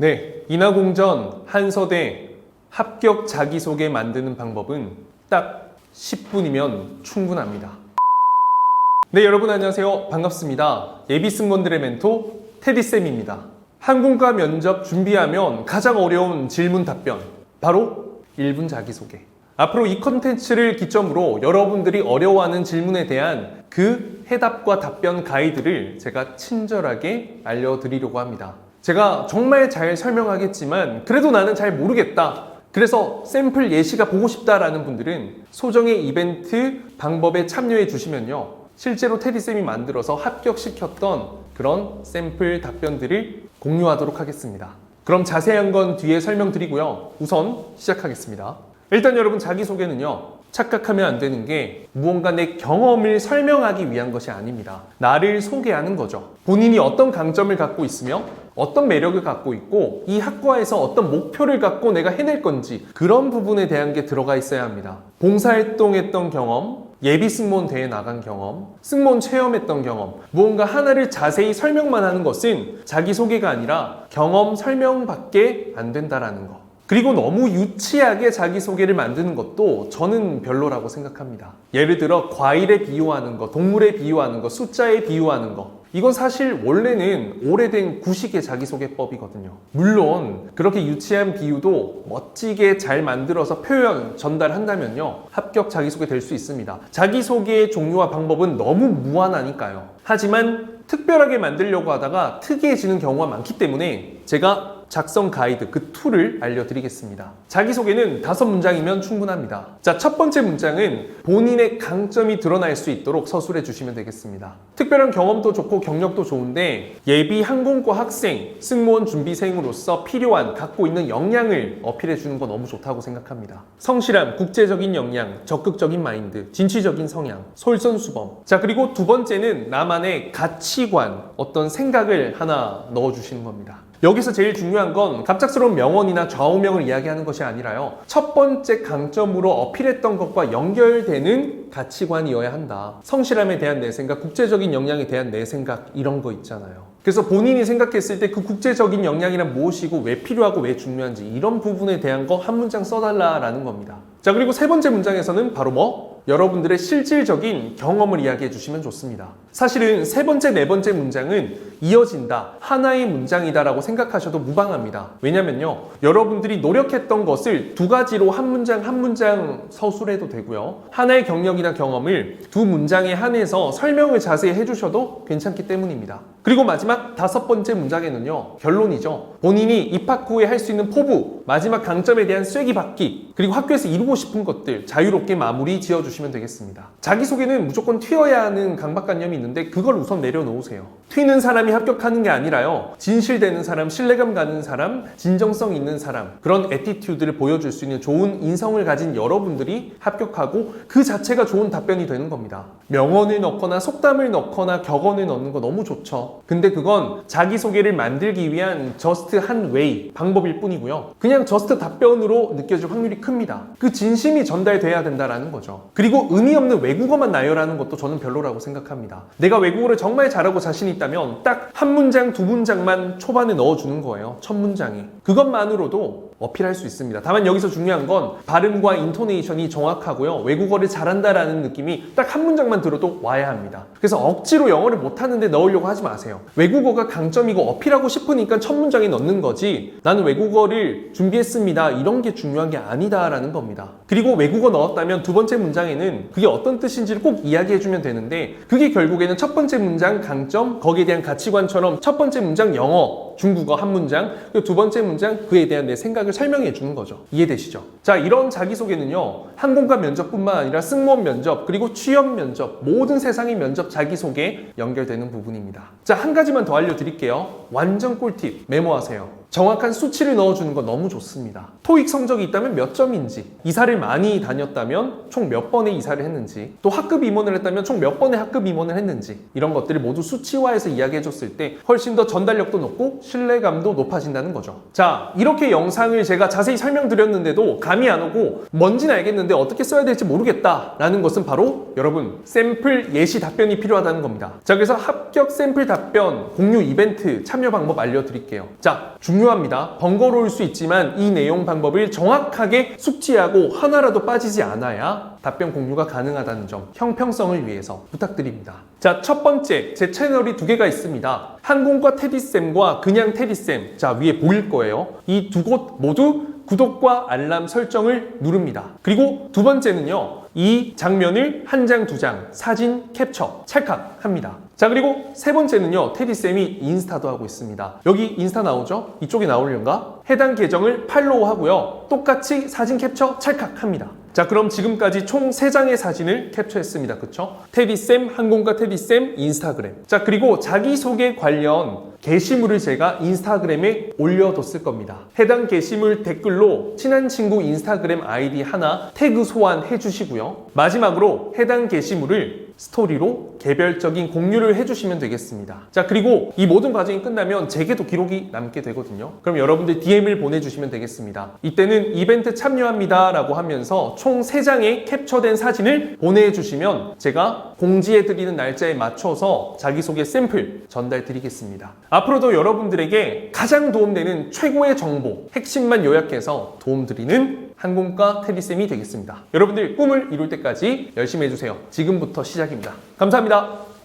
네, 인하공전 한서대 합격 자기소개 만드는 방법은 딱 10분이면 충분합니다. 네, 여러분 안녕하세요. 반갑습니다. 예비 승무원들의 멘토 테디쌤입니다. 항공과 면접 준비하면 가장 어려운 질문 답변. 바로 1분 자기소개. 앞으로 이 컨텐츠를 기점으로 여러분들이 어려워하는 질문에 대한 그 해답과 답변 가이드를 제가 친절하게 알려드리려고 합니다. 제가 정말 잘 설명하겠지만 그래도 나는 잘 모르겠다. 그래서 샘플 예시가 보고 싶다라는 분들은 소정의 이벤트 방법에 참여해 주시면요. 실제로 테디쌤이 만들어서 합격시켰던 그런 샘플 답변들을 공유하도록 하겠습니다. 그럼 자세한 건 뒤에 설명드리고요. 우선 시작하겠습니다. 일단 여러분 자기소개는요. 착각하면 안 되는 게 무언가 내 경험을 설명하기 위한 것이 아닙니다. 나를 소개하는 거죠. 본인이 어떤 강점을 갖고 있으며 어떤 매력을 갖고 있고 이 학과에서 어떤 목표를 갖고 내가 해낼 건지 그런 부분에 대한 게 들어가 있어야 합니다. 봉사활동했던 경험, 예비 승무원 대회 나간 경험, 승무원 체험했던 경험, 무언가 하나를 자세히 설명만 하는 것은 자기소개가 아니라 경험 설명밖에 안 된다라는 거. 그리고 너무 유치하게 자기소개를 만드는 것도 저는 별로라고 생각합니다. 예를 들어 과일에 비유하는 거, 동물에 비유하는 거, 숫자에 비유하는 거. 이건 사실 원래는 오래된 구식의 자기소개법이거든요. 물론 그렇게 유치한 비유도 멋지게 잘 만들어서 표현, 전달한다면요. 합격 자기소개 될 수 있습니다. 자기소개의 종류와 방법은 너무 무한하니까요. 하지만 특별하게 만들려고 하다가 특이해지는 경우가 많기 때문에 제가 작성 가이드 그 툴을 알려드리겠습니다. 자기소개는 다섯 문장이면 충분합니다. 자, 첫 번째 문장은 본인의 강점이 드러날 수 있도록 서술해 주시면 되겠습니다. 특별한 경험도 좋고 경력도 좋은데 예비 항공과 학생, 승무원 준비생으로서 필요한 갖고 있는 역량을 어필해 주는 거 너무 좋다고 생각합니다. 성실함, 국제적인 역량, 적극적인 마인드, 진취적인 성향, 솔선수범. 자, 그리고 두 번째는 나만의 가치관, 어떤 생각을 하나 넣어 주시는 겁니다. 여기서 제일 중요한 건 갑작스러운 명언이나 좌우명을 이야기하는 것이 아니라요. 첫 번째 강점으로 어필했던 것과 연결되는 가치관이어야 한다. 성실함에 대한 내 생각, 국제적인 역량에 대한 내 생각, 이런 거 있잖아요. 그래서 본인이 생각했을 때 그 국제적인 역량이란 무엇이고 왜 필요하고 왜 중요한지 이런 부분에 대한 거 한 문장 써달라라는 겁니다. 자, 그리고 세 번째 문장에서는 바로 뭐? 여러분들의 실질적인 경험을 이야기해 주시면 좋습니다. 사실은 세 번째, 네 번째 문장은 이어진다. 하나의 문장이다라고 생각하셔도 무방합니다. 왜냐면요. 여러분들이 노력했던 것을 두 가지로 한 문장, 한 문장 서술해도 되고요. 하나의 경력이나 경험을 두 문장에 한해서 설명을 자세히 해주셔도 괜찮기 때문입니다. 그리고 마지막 다섯 번째 문장에는요. 결론이죠. 본인이 입학 후에 할 수 있는 포부, 마지막 강점에 대한 쐐기 받기, 그리고 학교에서 이루고 싶은 것들 자유롭게 마무리 지어주시면 되겠습니다. 자기소개는 무조건 튀어야 하는 강박관념이 있는데 그걸 우선 내려놓으세요. 튀는 사람이 합격하는 게 아니라요. 진실되는 사람, 신뢰감 가는 사람, 진정성 있는 사람, 그런 에티튜드를 보여줄 수 있는 좋은 인성을 가진 여러분들이 합격하고 그 자체가 좋은 답변이 되는 겁니다. 명언을 넣거나 속담을 넣거나 격언을 넣는 거 너무 좋죠. 근데 그건 자기소개를 만들기 위한 저스트 한 웨이, 방법일 뿐이고요. 그냥 저스트 답변으로 느껴질 확률이 큽니다. 그 진심이 전달돼야 된다라는 거죠. 그리고 의미 없는 외국어만 나열하는 것도 저는 별로라고 생각합니다. 내가 외국어를 정말 잘하고 자신 있다면 딱 한 문장, 두 문장만 초반에 넣어주는 거예요. 첫 문장에. 그것만으로도 어필할 수 있습니다. 다만 여기서 중요한 건 발음과 인토네이션이 정확하고요. 외국어를 잘한다라는 느낌이 딱 한 문장만 들어도 와야 합니다. 그래서 억지로 영어를 못하는데 넣으려고 하지 마세요. 외국어가 강점이고 어필하고 싶으니까 첫 문장에 넣는 거지 나는 외국어를 준비했습니다. 이런 게 중요한 게 아니다라는 겁니다. 그리고 외국어 넣었다면 두 번째 문장에는 그게 어떤 뜻인지를 꼭 이야기해주면 되는데 그게 결국에는 첫 번째 문장 강점, 거기에 대한 가치관처럼 첫 번째 문장 영어, 중국어 한 문장, 그리고 두 번째 문장 그에 대한 내 생각을 설명해 주는 거죠. 이해되시죠? 자, 이런 자기소개는요, 항공과 면접뿐만 아니라 승무원 면접, 그리고 취업 면접, 모든 세상의 면접 자기소개 연결되는 부분입니다. 자, 한 가지만 더 알려드릴게요. 완전 꿀팁 메모하세요. 정확한 수치를 넣어주는 거 너무 좋습니다. 토익 성적이 있다면 몇 점인지, 이사를 많이 다녔다면 총 몇 번의 이사를 했는지, 또 학급 임원을 했다면 총 몇 번의 학급 임원을 했는지, 이런 것들을 모두 수치화해서 이야기해줬을 때 훨씬 더 전달력도 높고 신뢰감도 높아진다는 거죠. 자, 이렇게 영상을 제가 자세히 설명드렸는데도 감이 안 오고 뭔지는 알겠는데 어떻게 써야 될지 모르겠다라는 것은 바로 여러분 샘플 예시 답변이 필요하다는 겁니다. 자, 그래서 합격 샘플 답변 공유 이벤트 참여 방법 알려드릴게요. 자, 중요한 중요합니다. 번거로울 수 있지만 이 내용 방법을 정확하게 숙지하고 하나라도 빠지지 않아야 답변 공유가 가능하다는 점 형평성을 위해서 부탁드립니다. 자, 첫 번째 제 채널이 두 개가 있습니다. 항공과 테디쌤과 그냥 테디쌤. 자, 위에 보일 거예요. 이 두 곳 모두 구독과 알람 설정을 누릅니다. 그리고 두 번째는요. 이 장면을 한 장, 두 장 사진 캡처 찰칵합니다. 자 그리고 세 번째는요. 테디쌤이 인스타도 하고 있습니다. 여기 인스타 나오죠? 이쪽에 나오려는가? 해당 계정을 팔로우 하고요. 똑같이 사진 캡처 찰칵합니다. 자 그럼 지금까지 총 3장의 사진을 캡처했습니다. 그쵸? 테디쌤, 항공과 테디쌤, 인스타그램. 자 그리고 자기소개 관련 게시물을 제가 인스타그램에 올려뒀을 겁니다. 해당 게시물 댓글로 친한 친구 인스타그램 아이디 하나 태그 소환해 주시고요. 마지막으로 해당 게시물을 스토리로 개별적인 공유를 해주시면 되겠습니다. 자, 그리고 이 모든 과정이 끝나면 제게도 기록이 남게 되거든요. 그럼 여러분들 DM을 보내주시면 되겠습니다. 이때는 이벤트 참여합니다 라고 하면서 총 3장의 캡처된 사진을 보내주시면 제가 공지해드리는 날짜에 맞춰서 자기소개 샘플 전달 드리겠습니다. 앞으로도 여러분들에게 가장 도움되는 최고의 정보, 핵심만 요약해서 도움드리는 항공과 테디쌤이 되겠습니다. 여러분들 꿈을 이룰 때까지 열심히 해주세요. 지금부터 시작입니다. 감사합니다.